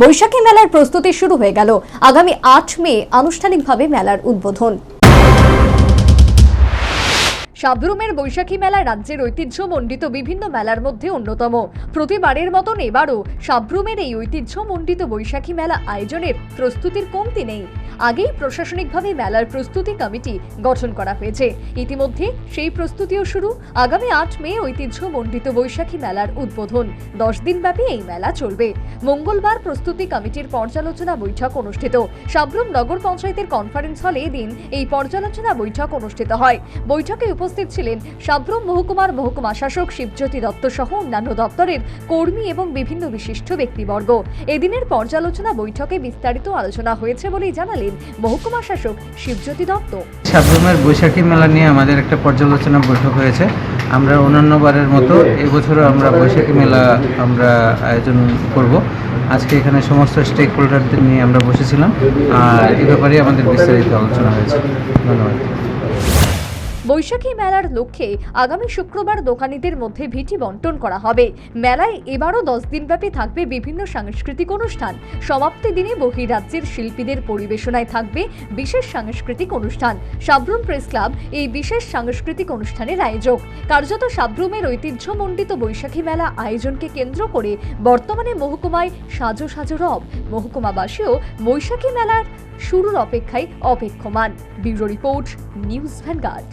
বৈশাখী মেলার প্রস্তুতি শুরু হয়ে গেল। আগামী আট মে আনুষ্ঠানিকভাবে মেলার উদ্বোধন। সাবরুমের বৈশাখী মেলা রাজ্যের ঐতিহ্যমণ্ডিত বিভিন্ন মেলার মধ্যে অন্যতম। প্রতিবারের মতন এবারও সাবরুমের এই ঐতিহ্যমণ্ডিত বৈশাখী মেলা আয়োজনের প্রস্তুতির কমতি নেই। আগেই প্রশাসনিকভাবে মেলার প্রস্তুতি কমিটি গঠন করা হয়েছে। ইতিমধ্যে সেই প্রস্তুতিও শুরু। আগামী আট মে ঐতিহ্যমণ্ডিত বৈশাখী মেলার উদ্বোধন। দশ দিনব্যাপী এই মেলা চলবে। মঙ্গলবার প্রস্তুতি কমিটির পর্যালোচনা বৈঠক অনুষ্ঠিত। সাবরুম নগর পঞ্চায়েতের কনফারেন্স হলে এদিন এই পর্যালোচনা বৈঠক অনুষ্ঠিত হয়। বৈঠকে উপস্থিত ছিলেন সাবরুম মহকুমার মহকুমা শাসক শিবজ্যোতি দত্ত সহ অন্যান্য দপ্তরের কর্মী এবং বিভিন্ন বিশিষ্ট ব্যক্তিবর্গ। এদিনের পর্যালোচনা বৈঠকে বিস্তারিত আলোচনা হয়েছে বলেই জানালেন মহকুমা শাসক শিবজ্যোতি দত্ত। সাবরুমের বৈশাখী মেলা নিয়ে আমাদের একটা পর্যালোচনা বৈঠক হয়েছে। আমরা অন্যান্যবারের মতো এবছরও আমরা বৈশাখী মেলা আমরা আয়োজন করব। আজকে এখানে সমস্ত স্টেক হোল্ডারদের নিয়ে আমরা বসেছিলাম। আর এ ব্যাপারে আমাদের বিস্তারিত আলোচনা হয়েছে। ধন্যবাদ। বৈশাখী মেলার লক্ষ্যে আগামী শুক্রবার দোকানীদের মধ্যে ভিটি বন্টন করা হবে। মেলায় এবারও দশ দিনব্যাপী থাকবে বিভিন্ন সাংস্কৃতিক অনুষ্ঠান। সমাপ্তি দিনে বহিরাজ্যের শিল্পীদের পরিবেশনায় থাকবে বিশেষ সাংস্কৃতিক অনুষ্ঠান। সাবরুম প্রেস ক্লাব এই বিশেষ সাংস্কৃতিক অনুষ্ঠানের আয়োজক। কার্যত সাবরুমের ঐতিহ্যমণ্ডিত বৈশাখী মেলা আয়োজনকে কেন্দ্র করে বর্তমানে মহকুমায় সাজো সাজো রব। মহকুমাবাসীও বৈশাখী মেলার শুরুর অপেক্ষায় অপেক্ষমান। Bureau report news Vanguard.